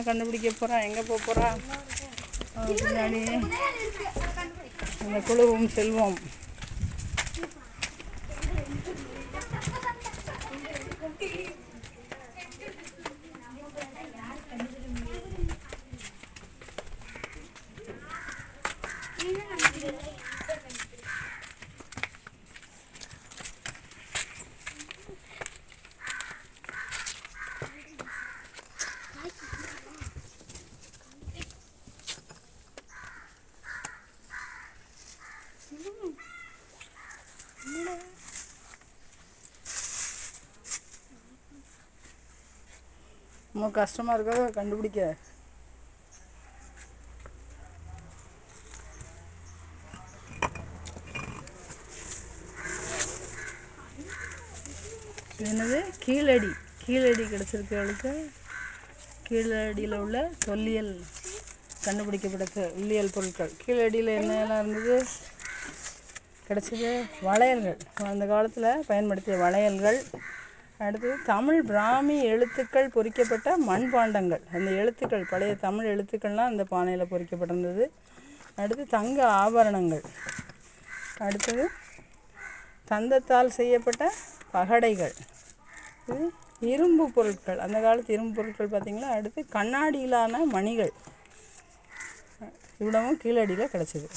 என்ன கண்டுபிடிக்க போகிறா எங்கே போக போகிறா பின்னாடி. அந்த குழுவும் செல்வோம். ரொம்ப கஷ்டமாக இருக்கா கண்டுபிடிக்க. என்னது? கீழடி. கீழடி கிடச்சிருக்கு அவளுக்கு. கீழடியில் உள்ள தொல்லியல் கண்டுபிடிக்கப்பட்ட உள்ளியல் பொருட்கள். கீழடியில் என்னெல்லாம் இருந்தது? கிடச்சது வளையல்கள். அந்த காலத்தில் பயன்படுத்திய வளையல்கள். அடுத்தது தமிழ் பிராமி எழுத்துக்கள் பொறிக்கப்பட்ட மண்பாண்டங்கள். அந்த எழுத்துக்கள் பழைய தமிழ் எழுத்துக்கள்லாம் அந்த பானையில் பொறிக்கப்பட்டிருந்தது. அடுத்து தங்க ஆபரணங்கள். அடுத்தது தந்தத்தால் செய்யப்பட்ட பகடைகள். இது இரும்பு பொருட்கள். அந்த காலத்து இரும்பு பொருட்கள் பார்த்திங்களா அடுத்து கண்ணாடியிலான மணிகள். இவ்வளவும் கீழடியில் கிடச்சிது.